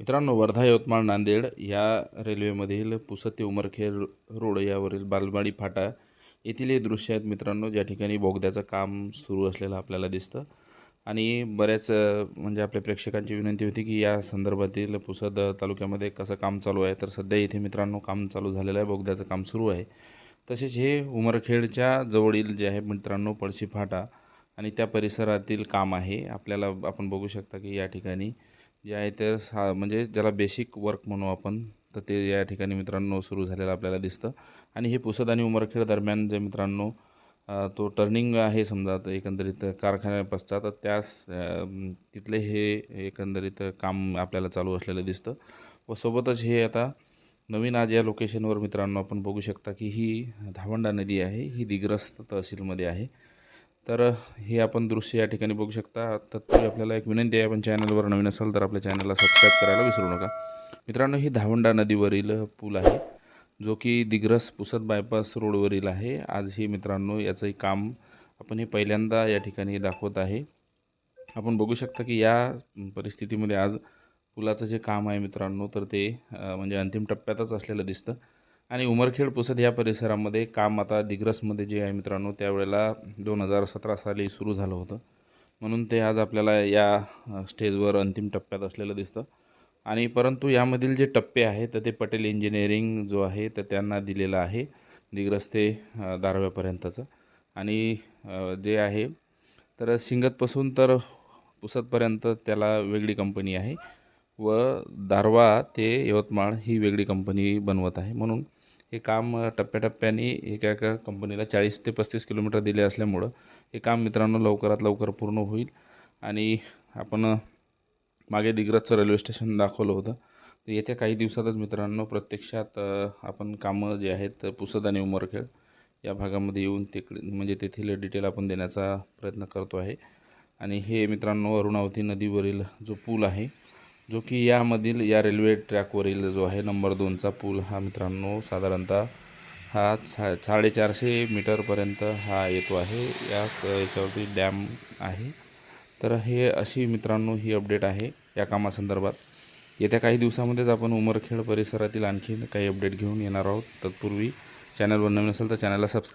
मित्रांनो वर्धा यवतमाळ नांदेड या रेल्वेमधील पुसद ते उमरखेड रोड यावरील बालवाडी फाटा येथील हे दृश्य आहेत मित्रांनो ज्या ठिकाणी बोगद्याचं काम सुरू असलेलं आपल्याला दिसतं. आणि बऱ्याच म्हणजे आपल्या प्रेक्षकांची विनंती होती की या संदर्भातील पुसद तालुक्यामध्ये कसं काम चालू आहे. तर सध्या इथे मित्रांनो काम चालू झालेलं आहे बोगद्याचं काम सुरू आहे. तसेच हे उमरखेडच्या जवळील जे आहे मित्रांनो पळशी फाटा आणि त्या परिसरातील काम आहे. आपल्याला आपण बघू शकता की या ठिकाणी जे आहे तर सा म्हणजे ज्याला बेसिक वर्क म्हणू आपण तर ते या ठिकाणी मित्रांनो सुरू झालेलं आपल्याला दिसतं. आणि हे पुसद आणि उमरखेड दरम्यान जे मित्रांनो तो टर्निंग आहे समजा तर एकंदरीत कारखान्या पश्चात तर त्यास तिथले हे एकंदरीत काम आपल्याला चालू असलेलं दिसतं. व सोबतच हे आता नवीन आज या लोकेशनवर मित्रांनो आपण बघू शकता की ही धावंडा नदी आहे ही दिग्रस्त तहसीलमध्ये आहे. तर हे आपण दृश्य या ठिकाणी बघू शकता. तत्पूर्वी आपल्याला एक विनंती आहे आपण चॅनलवर नवीन असाल तर आपल्या चॅनलला सबस्क्राईब करायला विसरू नका. मित्रांनो ही धावंडा नदीवरील पूल आहे जो की दिग्रस पुसद बायपास रोडवरील आहे. आजही मित्रांनो याचंही काम आपण हे पहिल्यांदा या ठिकाणी दाखवत आहे. आपण बघू शकता की या परिस्थितीमध्ये आज पुलाचं जे काम आहे मित्रांनो तर ते म्हणजे अंतिम टप्प्यातच असलेलं दिसतं. आणि उमरखेड पुसद या परिसरामध्ये काम आता दिग्रसमध्ये जे आहे मित्रांनो त्यावेळेला दोन हजार सतरा साली सुरू झालं होतं. म्हणून ते आज आपल्याला या स्टेजवर अंतिम टप्प्यात असलेलं दिसतं. आणि परंतु यामधील जे टप्पे आहेत तर ते पटेल इंजिनिअरिंग जो आहे तर त्यांना दिलेलं आहे दिग्रस ते दारव्यापर्यंतचं. आणि जे आहे तर सिंगतपासून तर पुसदपर्यंत त्याला वेगळी कंपनी आहे. व दारवा ते यवतमाळ ही वेगळी कंपनी बनवत आहे. म्हणून हे काम टप्प्याटप्प्याने एका एका कंपनीला चाळीस ते पस्तीस किलोमीटर दिले असल्यामुळं हे काम मित्रांनो लवकरात लवकर पूर्ण होईल. आणि आपण मागे दिग्रजचं रेल्वे स्टेशन दाखवलं होतं. तर येत्या काही दिवसातच मित्रांनो प्रत्यक्षात आपण कामं जे आहेत पुसद आणि उमरखेड या भागामध्ये येऊन तिकडे म्हणजे तेथील डिटेल आपण देण्याचा प्रयत्न करतो आहे. आणि हे मित्रांनो अरुणावती नदीवरील जो पूल आहे जो की यामधील या रेल्वे ट्रॅकवरील जो आहे नंबर दोनचा पूल हा मित्रांनो साधारणतः हा सा साडेचारशे मीटरपर्यंत हा येतो आहे. याच याच्यावरती डॅम आहे. तर हे अशी मित्रांनो ही अपडेट आहे या कामासंदर्भात. येत्या काही दिवसामध्येच आपण उमरखेड परिसरातील आणखी काही अपडेट घेऊन येणार आहोत. तत्पूर्वी चॅनलवर नवीन असेल तर चॅनलला सबस्क्राईब